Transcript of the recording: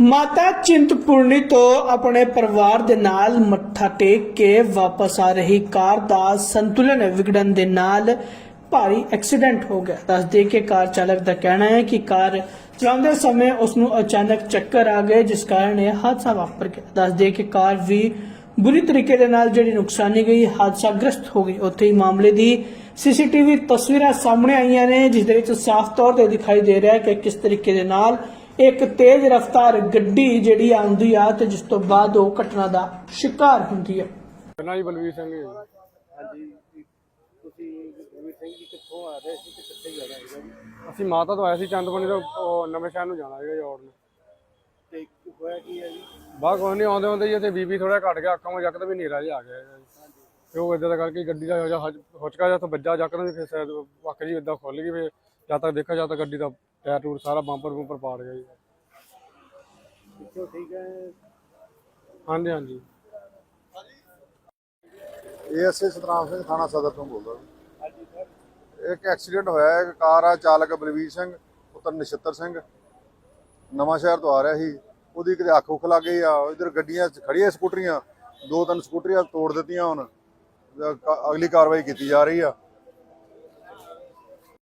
ਮਾਤਾ ਚਿੰਤਪੁਰਨੀ ਤੋਂ ਆਪਣੇ ਪਰਿਵਾਰ ਦੇ ਨਾਲ ਮੱਥਾ ਟੇਕ ਕੇ ਵਾਪਸ ਆ ਰਹੀ ਕਾਰ ਦਾ ਸੰਤੁਲਨ ਵਿਗੜਨ ਦੇ ਨਾਲ ਭਾਰੀ ਐਕਸੀਡੈਂਟ ਹੋ ਗਿਆ। ਦੱਸਦੇ ਕਿ ਕਾਰ ਚਾਲਕ ਦਾ ਕਹਿਣਾ ਹੈ ਕਿ ਕਾਰ ਚਲਾਉਂਦੇ ਸਮੇਂ ਉਸ ਨੂੰ ਅਚਾਨਕ ਚੱਕਰ ਆ ਗਏ, ਜਿਸ ਕਾਰਨ ਇਹ ਹਾਦਸਾ ਵਾਪਰ ਗਿਆ। ਦੱਸਦੇ ਕਿ ਕਾਰ ਵੀ ਬੁਰੀ ਤਰੀਕੇ ਦੇ ਨਾਲ ਜਿਹੜੀ ਨੁਕਸਾਨੀ ਗਈ, ਹਾਦਸਾਗ੍ਰਸਤ ਹੋ ਗਈ। ਉੱਥੇ ਹੀ ਮਾਮਲੇ ਦੀ ਸੀਸੀਟੀਵੀ ਤਸਵੀਰਾਂ ਸਾਹਮਣੇ ਆਈਆਂ ਨੇ, ਜਿਸ ਦੇ ਵਿੱਚ ਸਾਫ਼ ਤੌਰ ਤੇ ਦਿਖਾਈ ਦੇ ਰਿਹਾ ਹੈ ਕਿ ਕਿਸ ਤਰੀਕੇ ਦੇ ਨਾਲ ਇੱਕ ਤੇਜ਼ ਰਫ਼ਤਾਰ ਗੱਡੀ ਜਿਹੜੀ ਆਉਂਦੀ ਆ ਤੇ ਜਿਸ ਤੋਂ ਬਾਅਦ ਉਹ ਘਟਨਾ ਦਾ ਸ਼ਿਕਾਰ ਹੁੰਦੀ ਹੈ ਜੀ ਬਲਵੀਰ ਸਿੰਘ ਜੀ। ਹਾਂਜੀ ਤੁਸੀਂ ਗੁਰਮੀਤ ਸਿੰਘ ਜੀ ਕਿੱਥੋਂ ਆ ਰਹੇ ਸੀ ਤੇ ਕਿੱਥੇ ਜਾਣਾ ਹੈਗਾ ਜੀ ਅਸੀਂ ਮਾਤਾ ਤੋਂ ਆਏ ਸੀ ਚੰਦਪੁਰਨੀ ਤੋਂ ਉਹ ਨਵੇਂ ਸ਼ਹਿਰ ਨੂੰ ਜਾਣਾ ਸੀਗਾ ਜੀ ਔੜ ਨੂੰ। ਤੇ ਹੋਇਆ ਕੀ ਹੈ ਜੀ? ਬਾਹਰ ਕੋਈ ਨਹੀਂ ਆਉਂਦੇ ਆਉਂਦੇ ਜੀ ਤੇ ਬੀਬੀ ਥੋੜਾ ਘਟ ਗਿਆ ਅੱਖਾਂ ਵਿੱਚ ਜੱਕਦਮ ਵੀ ਹਨੇਰਾ ਜਿਹਾ ਆ ਗਿਆ ਹੈਗਾ ਜੀ। ਤੇ ਉਹ ਇਦਾਂ ਦਾ ਕਰਕੇ ਗੱਡੀ ਦਾ ਜਿਹਾ ਹੁਚਕਾ ਜਿਹਾ ਤੋਂ ਵੱਜਾ ਜੱਕਦਮ ਵੀ ਫਿਰ ਸ਼ਾਇਦ ਵੱਕ ਜੀ ਇਦਾਂ ਖੁੱਲ ਗਈ ਫਿਰ ਜਦ ਤੱਕ ਦੇਖਿਆ ਜਦ ਤੱਕ ਗੱਡੀ ਦਾ ਟਾਇਰ ਟੂਰ ਸਾਰਾ ਬੰਪਰ ਬੰਪਰ ਪਾੜ ਗਿਆ ਜੀ। ਪਿੱਛੋਂ ਠੀਕ ਹੈ। ਹਾਂਜੀ ਹਾਂਜੀ। ਏਐਸਏ ਸਤਨਾਮ ਸਿੰਘ ਥਾਣਾ ਸਦਰ ਤੋਂ ਬੋਲਦਾ ਹਾਂਜੀ ਸਰ। ਇੱਕ ਐਕਸੀਡੈਂਟ ਹੋਇਆ ਇੱਕ ਕਾਰ ਆ ਚਾਲਕ ਬਲਵੀਰ ਸਿੰਘ ਪੁੱਤਰ ਨਛੱਤਰ ਸਿੰਘ। ਨਵਾਂ ਸ਼ਹਿਰ ਤੋਂ ਆ ਰਿਹਾ ਸੀ। ਉਹਦੀ ਕਿਤੇ ਅੱਖ ਉੱਖ ਲੱਗ ਗਈ ਆ। ਇਧਰ ਗੱਡੀਆਂ ਖੜੀਆਂ ਸਕੂਟਰੀਆਂ। ਦੋ ਤਿੰਨ ਸਕੂਟਰੀਆਂ ਤੋੜ ਦਿੱਤੀਆਂ ਹੁਣ। ਅ- ਕ- ਅਗਲੀ ਕਾਰਵਾਈ ਕੀਤੀ ਜਾ ਰਹੀ ਆ।